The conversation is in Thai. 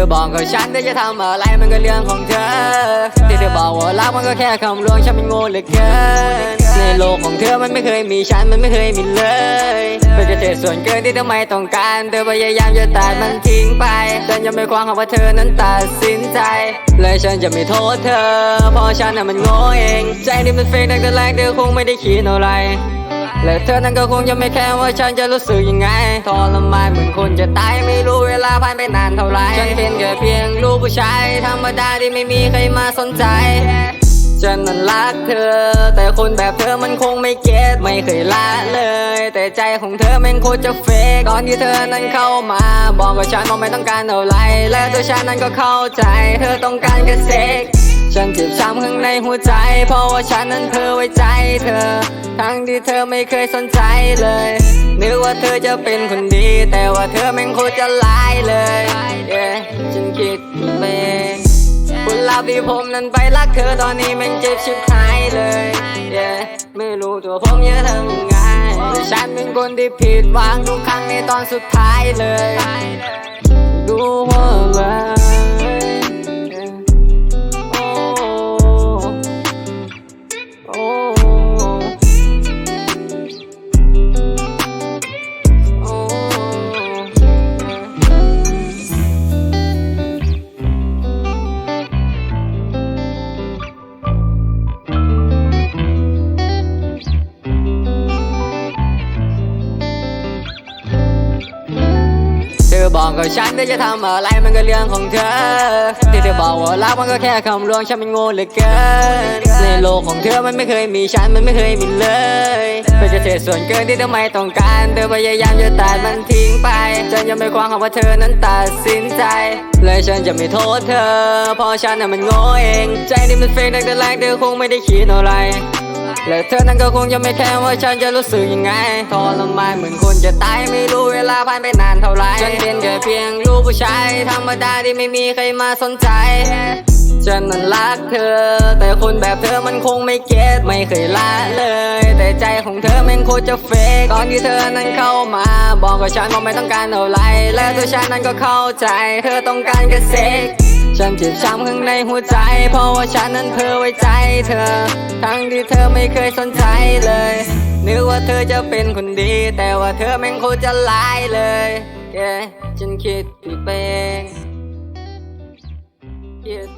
อบอกกับฉันเธอจะทำอะไรมันก็เรื่องของเธอที่เธอบอกว่ารักมันก็แค่คำลวงฉันมันโง่เหลือเกินในโลกของเธอมันไม่เคยมีฉันมันไม่เคยมีเลยเป็นแค่เศษส่วนเกินที่เธอไม่ต้องการเธอพยายามจะตัดมันทิ้งไปฉันยังไม่ควางคำว่าเธอนั้นตัดสินใจและฉันจะไม่โทษเธอเพราะฉันน่ะมันโง่เอง ใจนี่มันเฟกตั้งแต่แรกเธอคงไม่ได้คิดอะไรและเธอนั้นก็คงจะไม่แค่ว่าฉันจะรู้สึกยังไงทรมานเหมือนคนจะตายไม่รู้ ลาผ่านไปนานเท่าไรฉันเป็นแค่เพียงลูกผู้ชายธรรมดาที่ไม่มีใครมาสนใจฉันนั้นรักเธอ แต่คนแบบเธอมันคงไม่เก็ตไม่เคยละเลย แต่ใจของเธอแม่งโคตรจะเฟกก่อนที่เธอนั้นเข้ามา บอกกับฉันว่าไม่ต้องการอะไร และตัวฉันนั้นก็เข้าใจ เธอต้องการแค่เซ็กฉันเจ็บช้ำข้างในหัวใจ เพราะว่าฉันนั้นเพ้อไว้ใจเธอ ทั้งที่เธอไม่เคยสนใจเลย เธอจะเป็นคนดี แต่ว่าเธอแม่งโคตรจะลายเลย yeah ฉันคิดไปเองคนลับที่ผมนั้นไปรักเธอตอนนี้แม่งเจ็บชิบหายเลย yeah ไม่รู้ตัวผมจะทำยังไงฉันเป็นคนที่ผิดหวังทุกครั้งในตอนสุดท้ายเลย ดูว่า อบอกกับฉันเธอจะทำอะไรมันก็เรื่องของเธอ ที่เธอบอกว่ารักมันก็แค่คำลวงฉันมันโง่เหลือเกิน ในโลกของเธอมันไม่เคยมีฉันมันไม่เคยมีเลยเป็นเศษส่วนเกินที่เธอไม่ต้องการ เธอพยายามจะตัดมันทิ้งไปฉันยังไม่ควางคำว่าเธอนั้นตัดสินใจ และฉันจะไม่โทษเธอเพราะฉันน่ะมันโง่เอง ใจนี่มันเฟกตั้งแต่แรกเธอคงไม่ได้คิดอะไร และเธอนั้นก็คงจะไม่แค่ว่าฉันจะรู้สึกยังไงทรมานเหมือนคนจะตายไม่รู้เวลาผ่านไปนานเท่าไหรฉันเป็นแค่เพียงลูกผู้ชายธรรมดาที่ไม่มีใครมาสนใจฉันนั้นรักเธอ แต่คนแบบเธอมันคงไม่เก็ตไม่เคยละเลย แต่ใจของเธอม่งโคตรจะเฟกก่อนที่เธอนั้นเข้ามา บอกกับฉันว่าไม่ต้องการอะไรและตัวฉันนั้นก็เข้าใจ เธอต้องการแค่เซ็ก ฉันเจ็บช้ำข้างในหัวใจ เพราะว่าฉันนั้นเพ้อไว้ใจเธอ ทั้งที่เธอไม่เคยสนใจเลย นึกว่าเธอจะเป็นคนดี แต่ว่าเธอแม่งโคตรจะลายเลยเกฉันคิดผิดไปเองคิด